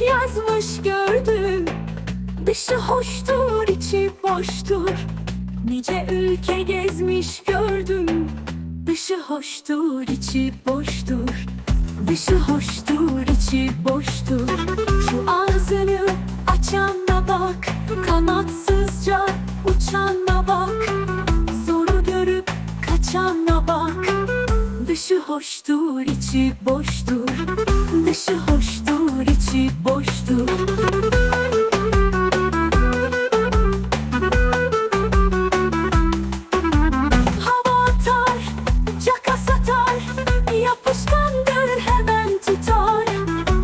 yazmış gördüm. Dışı hoştur içi boştur. Nice ülke gezmiş gördüm. Dışı hoştur içi boştur. Dışı hoştur içi boştur. Şu ağzını açana bak Kanatsızca uçana bak. Zoru görüp kaçana bak. Dışı hoştur içi boştur. Dışı hoştur içi boştur Hava atar, caka Yapışkandır hemen tutar.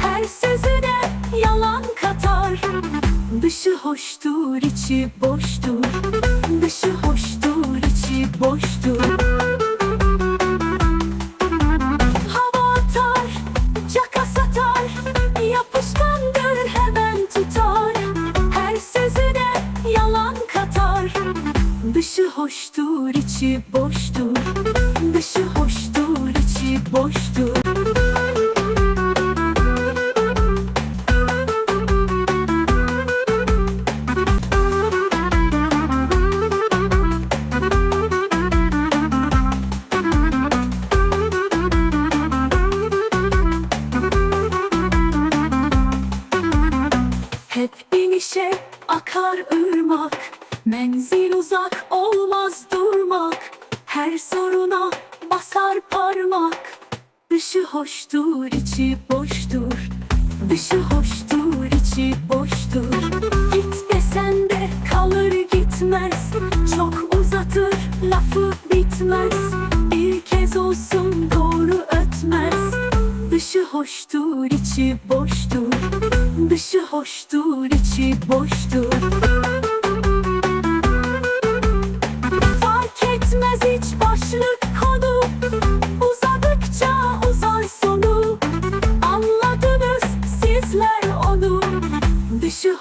Her sözüne yalan katar. Dışı hoştur içi boştur. Dışı hoştur içi boştur Dışı hoştur içi boştur. Dışı hoştur içi boştur. Hep inişe akar ırmak Menzil uzak olmaz durmak. Her soruna basar parmak. Dışı hoştur içi boştur. Dışı hoştur içi boştur. Git desen de kalır gitmez. Çok uzatır lafı bitmez. Bir kez olsun doğru ötmez. Dışı hoştur içi boştur. Dışı hoştur içi boştur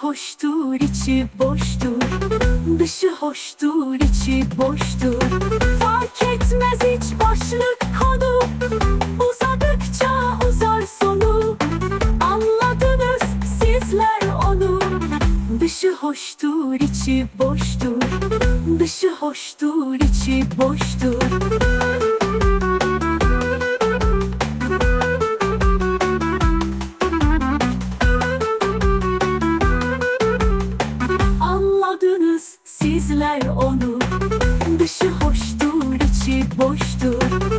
hoştur içi boştur. Dışı hoştur içi boştur. Fark etmez hiç başlık konu. Uzadıkça uzar sonu. Anladınız sizler onu. Dışı hoştur içi boştur. Dışı hoştur içi boştur Sizler onu. Dışı hoştur içi boştur